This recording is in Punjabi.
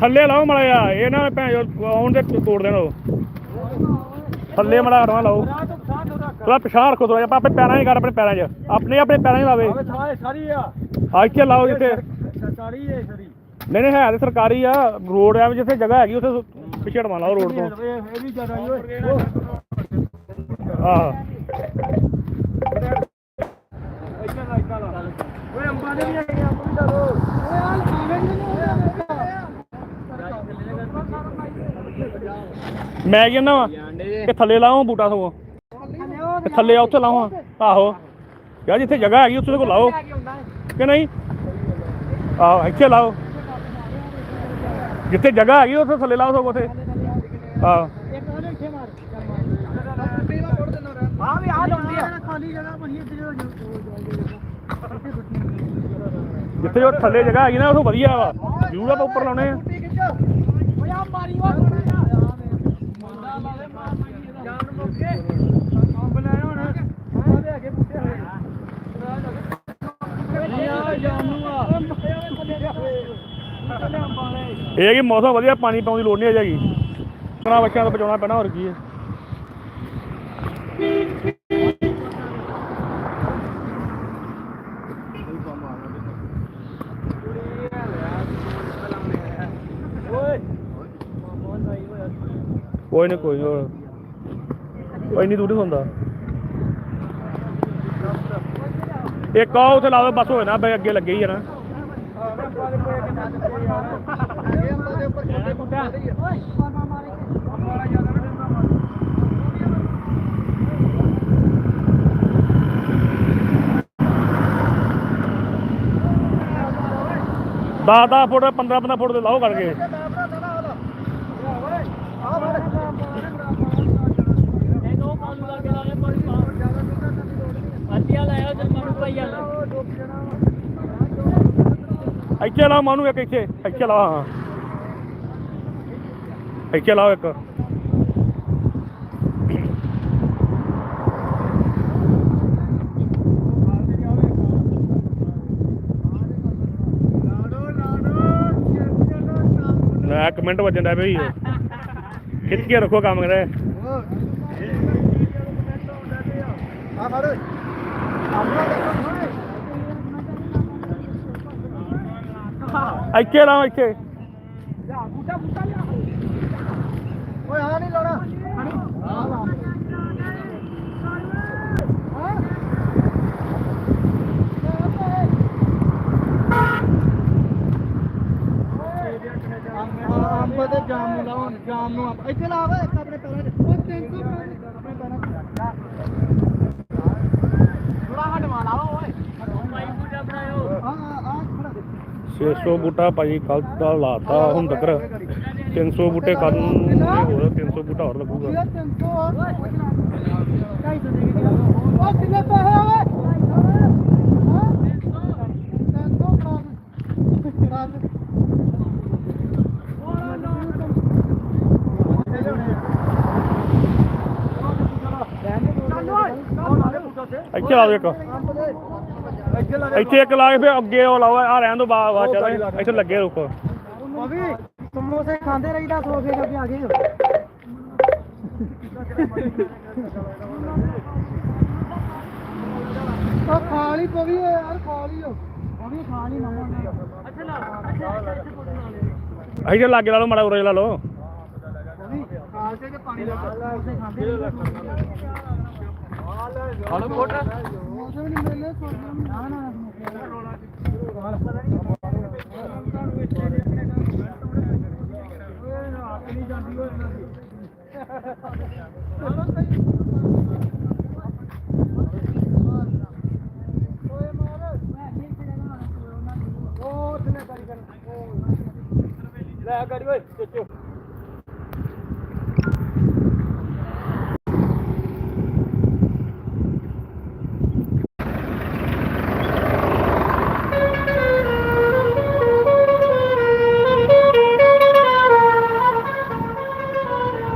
ਥੱਲੇ ਲਾਓ ਮੜਾ ਆ ਇਹ ਨਾ ਭੈਣ ਜੋ ਆਉਣ ਦੇ ਤੋੜ ਦੇਣ ਉਹ। ਥੱਲੇ ਮੜਾ ਹਟਵਾ ਲਾਓ। ਥੋੜਾ ਪਿਛਾਂ ਰੱਖੋ ਥੋੜਾ ਜਿਹਾ ਆਪਣੇ ਪੈਰਾਂ 'ਚ ਕਰ ਆਪਣੇ ਪੈਰਾਂ 'ਚ। ਆਪਣੇ ਆਪਣੇ ਪੈਰਾਂ 'ਚ ਲਾਵੇ। ਸਾਰੀ ਆ ਆ ਇੱਥੇ ਲਾਓ ਜਿੱਥੇ। ਸਾਰੀ ਹੈ ਸਾਰੀ ਨਹੀਂ ਨਹੀਂ ਹੈ ਤੇ ਸਰਕਾਰੀ ਆ ਰੋਡ ਆ ਜਿੱਥੇ ਜਗ੍ਹਾ ਹੈਗੀ ਉੱਥੇ ਪਿੱਛੇ ਹਟਵਾ ਲਾਓ ਰੋਡ ਤੋਂ। ਇਹ ਇਹ ਵੀ ਜ਼ਿਆਦਾ ਹੀ ਓਏ। ਆਹ ਇੱਧਰ ਲਾ ਇੱਧਰ ਲਾ ਓਏ ਅੰਬਾਂ ਦੇ ਵੀ ਹੈਗੇ ਆ, ਅੰਬ ਵੀ ਲਾ ਲਓ ਓਏ ਆ ਲਗਾਵੇ ਮੈਂ ਕਹਿੰਦਾ ਵਾ ਕਿ ਥੱਲੇ ਲਾਓ ਬੂਟਾ ਸਗੋਂ। ਕਿ ਥੱਲੇ ਆ ਉੱਥੇ ਲਾਓ ਆਹੋ। ਯਾਰ ਜਿੱਥੇ ਜਗ੍ਹਾ ਹੈਗੀ ਉੱਥੇ ਕੋ ਲਾਓ। ਕਿ ਨਹੀਂ? ਆਹੋ ਇੱਥੇ ਲਾਓ। ਜਿੱਥੇ ਜਗ੍ਹਾ ਹੈਗੀ ਉੱਥੇ ਥੱਲੇ ਲਾਓ ਸਗੋਂ ਉੱਥੇ। ਆਹੋ। ਆ ਵੀ ਆ ਲਾਉਂਦੀ ਆ। ਖਾਲੀ ਜਗ੍ਹਾ ਬਣੀ ਇੱਥੇ ਜੋ ਜਿੱਥੇ ਜੋ ਥੱਲੇ ਜਗ੍ਹਾ ਹੈਗੀ ਨਾ, ਉਹ ਵਧੀਆ ਵਾ। ਜ਼ਰੂਰ ਆਪਾਂ ਉੱਪਰ ਲਾਉਣੇ ਆ। ਇਹ ਕਿ ਮੌਸਮ ਵਧੀਆ, ਪਾਣੀ ਪਾਉਣ ਦੀ ਲੋੜ ਨਹੀਂ ਹੈਗੀ। ਕਰਾ ਬੱਚਿਆਂ ਤੋਂ ਬਚਾਉਣਾ ਪੈਣਾ, ਹੋਰ ਕੀ ਹੈ ਓਏ ਕੋਈ ਨਹੀਂ ਕੋਈ ਨਹੀਂ ਇੰਨੀ ਦੂਰ ਨਹੀਂ ਹੁੰਦਾ। ਇੱਕ ਆ ਉੱਥੇ ਲਾ ਬਸ ਹੋਏ ਨਾ ਬਈ ਅੱਗੇ ਲੱਗੇ ਹੀ ਆ ਨਾ। ਦਸ ਦਸ ਫੁੱਟ 15 15 ਫੁੱਟ ਦੇ ਲਾਓ ਕਰਕੇ। ਇੱਥੇ ਲਾਓ ਮਾਨੂੰ ਇੱਕ ਇੱਥੇ ਇੱਥੇ ਲਾਓ ਹਾਂ ਇੱਥੇ ਲਾਓ ਇੱਕ। ਨਾ ਕਮੈਂਟ ਵੱਜਣ ਦਾ ਬਈ। ਖਿੱਚ ਕੇ ਰੱਖੋ ਕੰਮ ਕਰੇ। ਆ ਫੜ। ਇੱਥੇ ਲਾਓ, ਇੱਥੇ। ਓਏ, ਆ ਨਹੀਂ ਲਾਉਣਾ। ਆ ਲਾ ਅੰਬ ਤੇ ਜਾਮ ਨੂੰ ਲਾਓ ਜਾਮ ਨੂੰ ਇੱਥੇ ਲਾ ਓਏ ਆਪਣੇ ਪੈਰਾਂ 'ਚ। ਉਹ 300 ਆਪਣੇ ਪੈਰਾਂ 'ਚ ਥੋੜਾ ਹਟਵਾ ਲਾਓ ਓਏ ਮਾਈ ਪੂਜਾ ਬਣਾਇਓ ਹਾਂ ਆ ਖੜਾ ਦੇ 600 ਬੂਟਾ ਭਾਜੀ ਕੱਲ ਦਾ ਲਾਤਾ ਹੁਣ ਤੱਕ 300 ਬੂਟੇ ਕੱਲ ਨੂੰ ਹੋਰ 300 ਬੂਟਾ ਹੋਰ ਲੱਗੂਗਾ। ਇਹ 300 250 ਦੇ ਕੇ ਉਹ ਕਿੰਨੇ ਪੈਸੇ ਓਏ? ਹਾਂ 300 ਬਣਾ ਦੇ ਇੱਥੇ ਲਾਓ ਇੱਕ। ਇੱਥੇ ਇੱਕ ਲਾ ਕੇ ਫਿਰ ਅੱਗੇ ਉਹ ਲਾਓ ਆ ਰਹਿਣ ਦੋ ਬਾ ਬਾ ਚੱਲ ਇੱਥੇ ਲੱਗੇ ਰੁਕੋ। ਅਭੀ ਸਮੋਸੇ ਖਾਂਦੇ ਰਹੀਦਾ ਸੋਫੇ ਕਰਕੇ ਆ ਗਏ। ਉਹ ਖਾ ਲਈ ਪਵੀ ਯਾਰ ਖਾ ਲਈ ਓ ਅਭੀ ਖਾ ਲਈ ਮਾਮਾ ਅੱਛਾ ਨਾ ਅੱਛਾ ਇੱਥੇ ਫੋਟੋ ਲਾ ਲੈ। ਇੱਥੇ ਲਾਗੇ ਲਾ ਲਓ ਮਾੜਾ ਉਰੇ ਲਾ ਲਓ। ਕੇ ਤੇ ਲੈ ਗੜੀ ਓਏ ਚੁੱਚੋ